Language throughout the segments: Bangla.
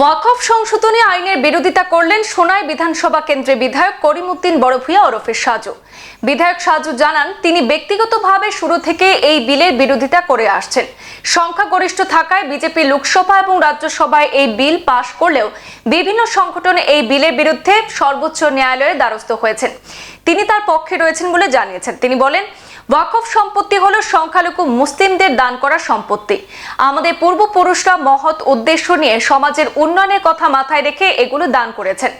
ওয়াকফ সংশোধনী আইনের বিরোধিতা করলেন সোনাই বিধানসভা কেন্দ্রে বিধায়ক করিমউদ্দিন বড়ভূয়া ওরফে সাজু। বিধায়ক সাজু জানান, তিনি ব্যক্তিগতভাবে শুরু থেকে এই বিলের বিরোধিতা করে আসছেন। সংখ্যাগরিষ্ঠ থাকায় বিজেপি লোকসভা এবং রাজ্যসভায় এই বিল পাশ করলেও বিভিন্ন সংগঠন এই বিলের বিরুদ্ধে সর্বোচ্চ ন্যায়ালয়ে দ্বারস্থ হয়েছেন। তিনি তার পক্ষে রয়েছেন বলে জানিয়েছেন। তিনি বলেন ওয়াকফ সম্পত্তি হলো সংখ্যালঘু মুসলিমদের দান করা সম্পত্তি। আমাদের পূর্বপুরুষরা মহৎ উদ্দেশ্য নিয়ে সমাজের উন্নয়নের কথা মাথায় রেখে এগুলো দান করেছেন।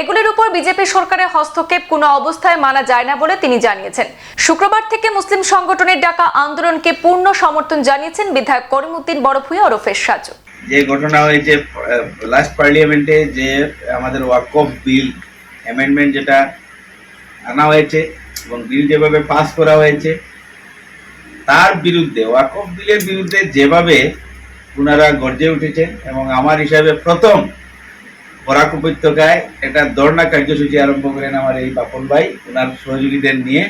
এগুলির উপর বিজেপি সরকারের হস্তক্ষেপ কোনো অবস্থায় মানা যায় না বলে তিনি জানিয়েছেন। শুক্রবার থেকে মুসলিম সংগঠনের ডাকা আন্দোলনকে পূর্ণ সমর্থন জানিয়েছেন বিধায়ক করিমউদ্দিন বড়ভূয়া ওরফে সাজু। যে ঘটনা হয়েছে লাস্ট পার্লিয়ামেন্টে যে আমাদের ওয়াকফ বিল অ্যামেন্ডমেন্ট যেটা আনা হয়েছে এবং বিল যেভাবে পাস করা হয়েছে, তার বিরুদ্ধে ওয়াকফ বিলের বিরুদ্ধে যেভাবে ওনারা গর্জে উঠেছেন এবং আমার হিসাবে প্রথম বরাক উপত্যকায় একটা ধর্ণা কার্যসূচি আরম্ভ করেন আমার এই বাপন ভাই, ওনার সহযোগীদের নিয়ে।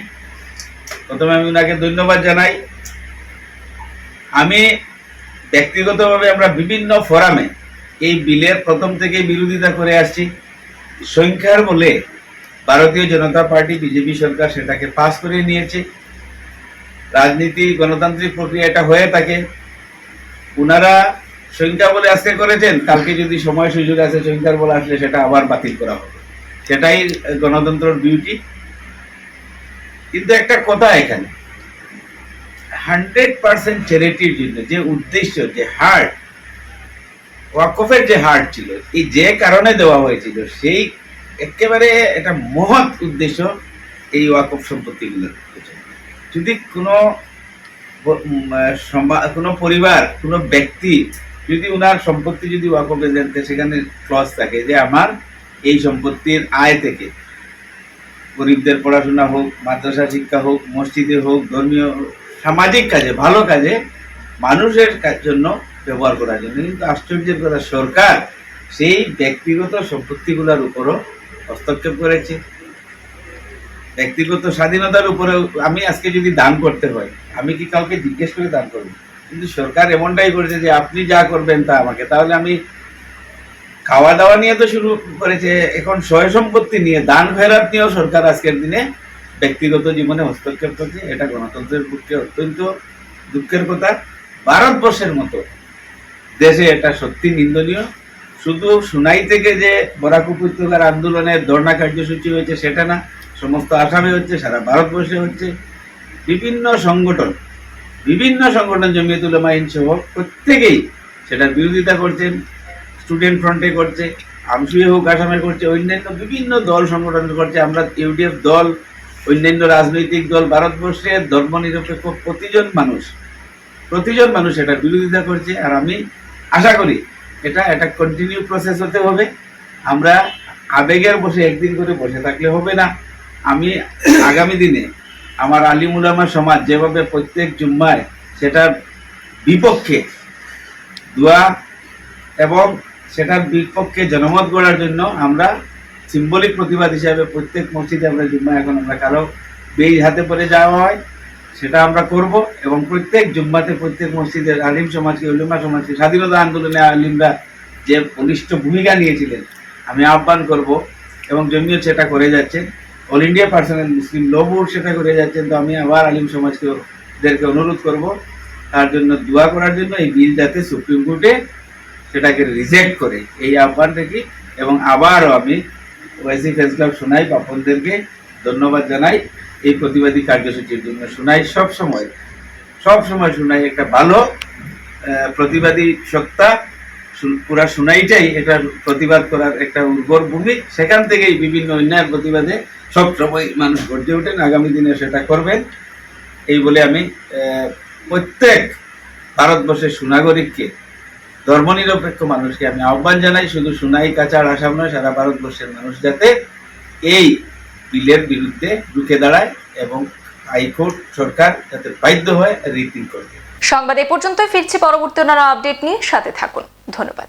প্রথমে আমি ওনাকে ধন্যবাদ জানাই। আমি ব্যক্তিগতভাবে আমরা বিভিন্ন ফোরামে এই বিলের প্রথম থেকে বিরোধিতা করে আসছি। সংখ্যার বলে ভারতীয় জনতা পার্টি, বিজেপি সরকার সেটাকে পাস করে নিয়েছে। রাজনীতি, গণতান্ত্রিক প্রক্রিয়া এটা হয়ে থাকে। ওনারা সংখ্যা বলে আজকে করেছেন, কালকে যদি সময় সুযোগ আছে সংখ্যার বলে আসলে সেটা আবার বাতিল করা হবে। সেটাই গণতন্ত্রের বিউটি কিন্তু একটা কথা এখানে। হান্ড্রেড পার্সেন্ট চ্যারিটির জন্য যে উদ্দেশ্য, যে হার্ট ওয়াকফের যে হার্ট ছিল, এই যে কারণে দেওয়া হয়েছিল, সেই একেবারে একটা মহৎ উদ্দেশ্য এই ওয়াকফ সম্পত্তিগুলো। যদি কোনো কোনো পরিবার, কোনো ব্যক্তি যদি ওনার সম্পত্তি যদি ওয়াকফে দেন সেখানে ক্লস থাকে যে আমার এই সম্পত্তির আয় থেকে। গরিবদের পড়াশোনা হোক, মাদ্রাসা শিক্ষা হোক, মসজিদে হোক, ধর্মীয়, সামাজিক কাজে, ভালো কাজে মানুষের জন্য ব্যবহার করার জন্য। কিন্তু আশ্চর্যের কথা, সরকার সেই ব্যক্তিগত সম্পত্তিগুলোর উপরও হস্তক্ষেপ করেছে। ব্যক্তিগত স্বাধীনতার উপরে আমি আজকে যদি দান করতে হয়, আমি কি কাউকে জিজ্ঞেস করে দান করব? কিন্তু সরকার এমনটাই করেছে যে আপনি যা করবেন তা আমাকে। তাহলে আমি খাওয়া দাওয়া নিয়ে তো শুরু করেছে, এখন সয় সম্পত্তি নিয়ে, দান ফেরাত নিয়েও সরকার আজকের দিনে ব্যক্তিগত জীবনে হস্তক্ষেপ করছে। এটা গণতন্ত্রের পক্ষে অত্যন্ত দুঃখের কথা। ভারতবর্ষের মতো দেশে এটা সত্যি নিন্দনীয়। শুধু সুনাই থেকে যে বরাক উপত্যকার আন্দোলনের ধর্ণা কার্যসূচি হয়েছে সেটা না, সমস্ত আসামে হচ্ছে, সারা ভারতবর্ষে হচ্ছে, বিভিন্ন সংগঠন বিভিন্ন সংগঠন জমিয়ত উলামা আইন সহ প্রত্যেকেই সেটার বিরোধিতা করছেন, স্টুডেন্ট ফ্রন্টে করছে, আমসুয়ে হোক, আসামে করছে, অন্যান্য বিভিন্ন দল সংগঠন করছে। আমরা ইউডিএফ দল, অন্যান্য রাজনৈতিক দল, ভারতবর্ষের ধর্মনিরপেক্ষ প্রতিজন মানুষ প্রতিজন মানুষ এটার বিরোধিতা করছে। আর আমি আশা করি এটা একটা কন্টিনিউ প্রসেস হতে হবে। আমরা আবেগের বসে একদিন করে বসে থাকলে হবে না। আমি আগামী দিনে আমার আলিমুলামা সমাজ যেভাবে প্রত্যেক জুম্মায় সেটার বিপক্ষে দোয়া এবং সেটার বিপক্ষে জনমত গড়ার জন্য আমরা সিম্বলিক প্রতিবাদ হিসাবে প্রত্যেক মসজিদে আমরা জুম্মা এখন আমরা কারও বেই হাতে পরে যাওয়া হয়। সেটা আমরা করব এবং প্রত্যেক জুম্মাতে প্রত্যেক মসজিদের আলিম সমাজকে, উলিমা সমাজকে, স্বাধীনতা আন্দোলনে আলিমরা যে বলিষ্ঠ ভূমিকা নিয়েছিলেন, আমি আহ্বান করব এবং জমিও সেটা করে যাচ্ছে। All India personal Muslim law board সেটা করে যাচ্ছেন তো আমি আবার আলিম সমাজকে দেরকে অনুরোধ করব। তার জন্য দোয়া করার জন্য এই বিল যাতে সুপ্রিম কোর্টে সেটাকে রিজেক্ট করে, এই আহ্বান রাখি এবং আবারও আমি ওয়াইসি ফেস ক্লাব শোনাই পাপনদেরকে ধন্যবাদ জানাই। এই প্রতিবাদী কার্যসূচির জন্য শোনাই সব সময় সব সময় শোনাই একটা ভালো প্রতিবাদী সত্তা পুরা শোনাইটাই এটা প্রতিবাদ করার একটা উর্বর ভূমি সেখান থেকেই বিভিন্ন অন্যায়ের প্রতিবাদে সব সময় মানুষ গর্জে ওঠেন, আগামী দিনে সেটা করবেন। এই বলে আমি প্রত্যেক ভারতবর্ষের সুনাগরিককে, ধর্মনিরপেক্ষ মানুষকে আমি আহ্বান জানাই, শুধু সুনাই কাছাড় আসাম নয়, সারা ভারতবর্ষের মানুষ যাতে এই বিলের বিরুদ্ধে রুখে দাঁড়ায় এবং হাইকোর্ট সরকার যাতে বাধ্য হয় রিপিল করবে সংবাদ এ পর্যন্ত ফিরছি পরবর্তী অন্যান্য আপডেট নিয়ে। সাথে থাকুন। ধন্যবাদ।